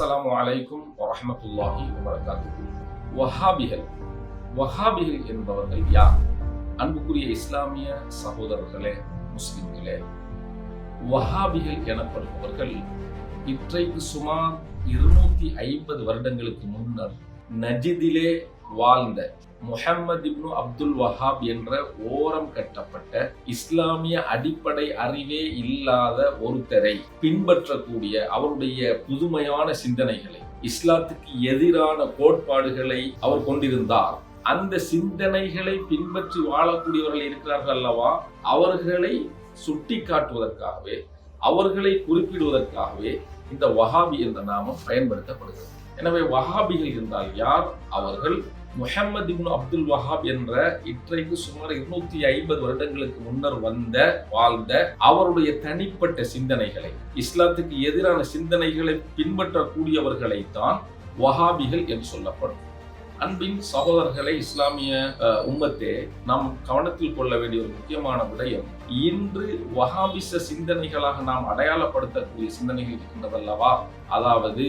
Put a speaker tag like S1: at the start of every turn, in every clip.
S1: அஸ்ஸலாமு வலைக்கும் வரமத்துல்லாஹி வரகாத்து வஹாபிகள் வஹாபிகள் என்பவர்கள் யார்? அன்புக்குரிய இஸ்லாமிய சகோதரர்களே முஸ்லிம்களே வஹாபிகள் எனப்படுபவர்கள் இன்றைக்கு சுமார் இருநூத்தி ஐம்பது வருடங்களுக்கு முன்னர் நஜிதிலே வாழ்ந்த முஹம்மது இப்னு அப்துல் வஹாப் என்ற ஓரம் கட்டப்பட்ட இஸ்லாமிய அடிப்படை அறிவே இல்லாத ஒருத்தரை பின்பற்றக்கூடிய அவருடைய புதுமையான சிந்தனைகளை இஸ்லாத்துக்கு எதிரான கோட்பாடுகளை அவர் கொண்டிருந்தார். அந்த சிந்தனைகளை பின்பற்றி வாழக்கூடியவர்கள் இருக்கிறார்கள் அல்லவா? அவர்களை சுட்டி காட்டுவதற்காகவே அவர்களை குறிப்பிடுவதற்காகவே இந்த வஹாபி என்ற நாமம் பயன்படுத்தப்படுகிறது. எனவே வஹாபிகள் இருந்தால் யார்? அவர்கள் முஹம்மது இப்னு அப்துல் வஹாப் என்ற இன்றைக்கு சுமார் இருநூத்தி ஐம்பது வருடங்களுக்கு முன்னர் வந்த வாழ்ந்த அவருடைய தனிப்பட்ட சிந்தனைகளை இஸ்லாத்துக்கு எதிரான சிந்தனைகளை பின்பற்றக்கூடியவர்களை தான் வஹாபிகள் என்று சொல்லப்படும். அன்பின் சகோதரர்களை இஸ்லாமிய அஹ், உம்மத்தே நாம் கவனத்தில் கொள்ள வேண்டிய ஒரு முக்கியமான விடயம் இன்று வஹாபிச சிந்தனைகளாக நாம் அடையாளப்படுத்தக்கூடிய சிந்தனைகள் இருக்கின்றதல்லவா? அதாவது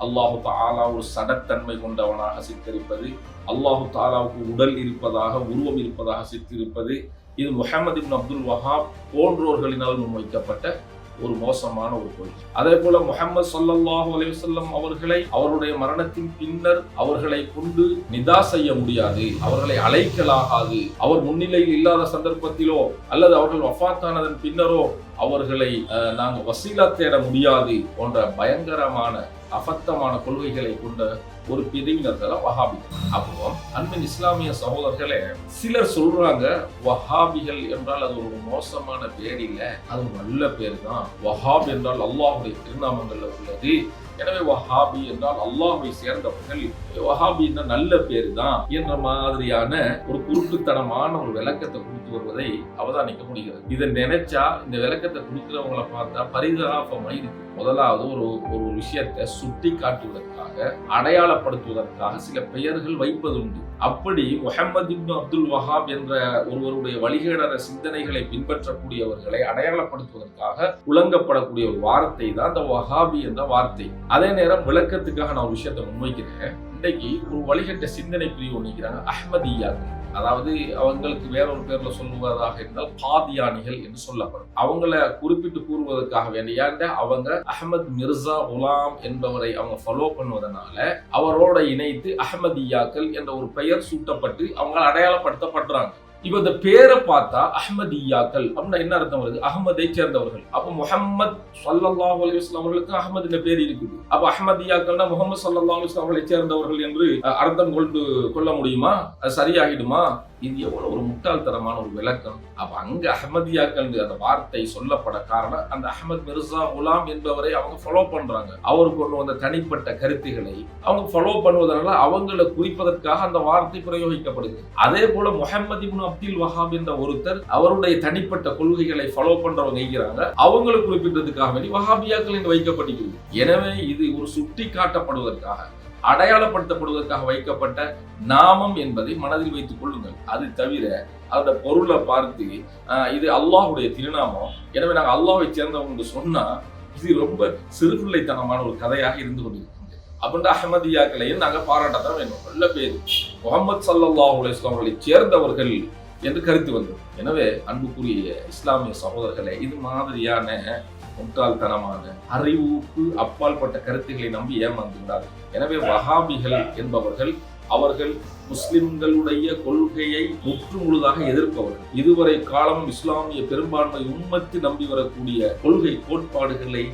S1: அல்லாஹு தாலா ஒரு சடத்தன்மை கொண்டவனாக சித்தரிப்பது அல்லாஹு தாலாவுக்கு உடல் இருப்பதாக உருவம் இருப்பதாக சித்தரிப்பது இது முஹமது இப்னு அப்துல் வஹாப் போன்றோர்களினால் முன்வைக்கப்பட்ட ஒரு மோசமான ஒரு கொள்கை அதே போல முஹம்மது சல்லாஹு அலைஹி அவர்களை அவருடைய மரணத்தின் பின்னர் அவர்களை கொண்டு நிதா செய்ய முடியாது அவர்களை அழைக்கலாகாது. அவர் முன்னிலையில் இல்லாத சந்தர்ப்பத்திலோ அல்லது அவர்கள் வஃபாத்தானதன் பின்னரோ அவர்களை நாங்கள் வசீலா தேட முடியாது போன்ற பயங்கரமான அபத்தமான கொள்கைகளை கொண்ட ஒரு பிரிவினர்கள் வஹாபிகள் அப்போ அன்பின் இஸ்லாமிய சகோதரர்களே சிலர் சொல்றாங்க வஹாபிகள் என்றால் அது ஒரு மோசமான பேர் இல்லை அது நல்ல பேர் தான். வஹாப் என்றால் அல்லாஹுடைய திருநாமங்கள்ல உள்ளது. எனவே வஹாபி என்றால் அல்லாஹை சேர்ந்தவர்கள் வஹாபின்னா நல்ல பேர் தான் என்ற மாதிரியான ஒரு குருட்டுத்தனமான ஒரு விளக்கத்தை கொடுத்து வருவதை அவதானிக்க முடிகிறது. இதை நினைச்சா இந்த விளக்கத்தை கொடுக்கிறவங்களை பார்த்தா பரிதாபமாக இருக்கு முதலாவது ஒரு ஒரு விஷயத்தை சுட்டி காட்டுவதற்காக அடையாளப்படுத்துவதற்காக சில பெயர்கள் வைப்பதுண்டு. அப்படி முஹம்மது இப்னு அப்துல் வஹாப் என்ற ஒருவருடைய வழிகேடர சிந்தனைகளை பின்பற்றக்கூடியவர்களை அடையாளப்படுத்துவதற்காக புழங்கப்படக்கூடிய ஒரு வார்த்தை தான் இந்த வஹாபி என்ற வார்த்தை. அதே நேரம் விளக்கத்துக்காக நான் ஒரு விஷயத்தை முன்வைக்கிறேன். இன்றைக்கு ஒரு வழிகட்ட சிந்தனை பிரிவு ஒன்றிக்கிறாங்க அஹ்மதியாக்கள் அதாவது அவங்களுக்கு வேற ஒரு பேர்ல சொல்லுவதாக இருந்தால் காதியானிகள் என்று சொல்லப்படும். அவங்கள குறிப்பிட்டு கூறுவதற்காக வேண்டிய அவங்க அஹமத் மிர்சா குலாம் என்பவரை அவங்க ஃபாலோ பண்ணுவதனால அவரோட இணைத்து அஹமதியாக்கள் என்ற ஒரு பெயர் சூட்டப்பட்டு அவங்க அடையாளப்படுத்தப்படுறாங்க. இப்போ இந்த பேரை பார்த்தா அஹமதியாக்கள். அப்படின்னா என்ன அர்த்தம் வருது? அகமதை சேர்ந்தவர்கள். அப்போ முகமது சல்லாஹ் அலி இஸ்லாம் அவர்களுக்கு அகமது என்ற பேர் இருக்குது. அப்ப அஹமதியாக்கள்னா முகமது சல்லாஹ் அலைஹி அவர்களை சேர்ந்தவர்கள் என்று அர்த்தம் கொண்டு கொள்ள முடியுமா? அது சரியாகிடுமா? இது எவ்வளவு ஒரு முட்டாள்தனமான ஒரு விளக்கம். அப்ப அங்க அஹமதியாக்கள் அந்த வார்த்தை சொல்லப்பட காரணம் அந்த அஹமத் மிர்சா குலாம் என்பவரை அவங்க ஃபாலோ பண்றாங்க. அவர் கொண்டு வந்த தனிப்பட்ட கருத்துக்களை அவங்க ஃபாலோ பண்ணுவதனால அவங்களை குறிப்பதற்காக அந்த வார்த்தை பிரயோகிக்கப்படுது. அதே போல முஹம்மது இப்னு அப்துல் வஹாப் என்ற ஒருத்தர் அவருடைய தனிப்பட்ட கொள்கைகளை ஃபாலோ பண்றவங்க இருக்கிறாங்க. அவங்களை குறிப்பிட்டதுக்காக வேண்டி வஹாபியாக்கள் இங்கு வைக்கப்படுகிறது. எனவே இது ஒரு சுட்டி காட்டப்படுவதற்காக அடையாளப்படுத்தப்படுவதற்காக வைக்கப்பட்ட நாமம் என்பதை மனதில் வைத்துக் கொள்ளுங்கள். அது தவிர அதோட பொருளை பார்த்து இது அல்லாஹுடைய திருநாமம். எனவே நாங்கள் அல்லாஹை சேர்ந்தவங்க சொன்னா இது ரொம்ப சிறுபிள்ளைத்தனமான ஒரு கதையாக இருந்து கொண்டிருக்கிறது அப்படின்ற அகமதியாக்களையும் நாங்கள் பாராட்டத்தான் வேணும் நல்ல பேர். முகமது சல்லல்லாஹு அலைஹி அவர்களை சேர்ந்தவர்கள் என்று கருத்து வந்தது. எனவே அன்புக்குரிய இஸ்லாமிய சகோதரர்களை இது மாதிரியான முட்டாள்தனமான அறிவுக்கு அப்பாற்பட்ட கருத்துக்களை நம்பி ஏமாந்து விடாது எனவே வஹாபிகள் என்பவர்கள் அவர்கள் முஸ்லிம்களுடைய கொள்கையை முற்று முழுதாக எதிர்ப்பவர்கள். இதுவரை காலம் இஸ்லாமிய பெரும்பான்மை உண்மத்து நம்பி வரக்கூடிய கொள்கை கோட்பாடுகளை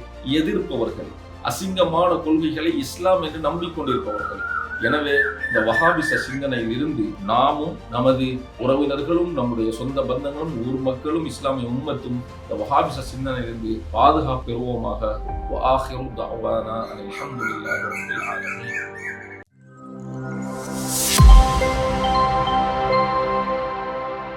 S1: எதிர்ப்பவர்கள். அசிங்கமான கொள்கைகளை இஸ்லாம் என்று நம்பிக்கொண்டிருப்பவர்கள். எனவே இந்த வஹாபிச சிந்தனையிலிருந்து நாமும் நமது உறவினர்களும் நம்முடைய சொந்த பந்தங்களும் ஊர் மக்களும் இஸ்லாமிய உண்மத்தும் இந்த வஹாபிச சிந்தனையிலிருந்து பாதுகாப்பு பெறுவோமாக. அலமதுல்லா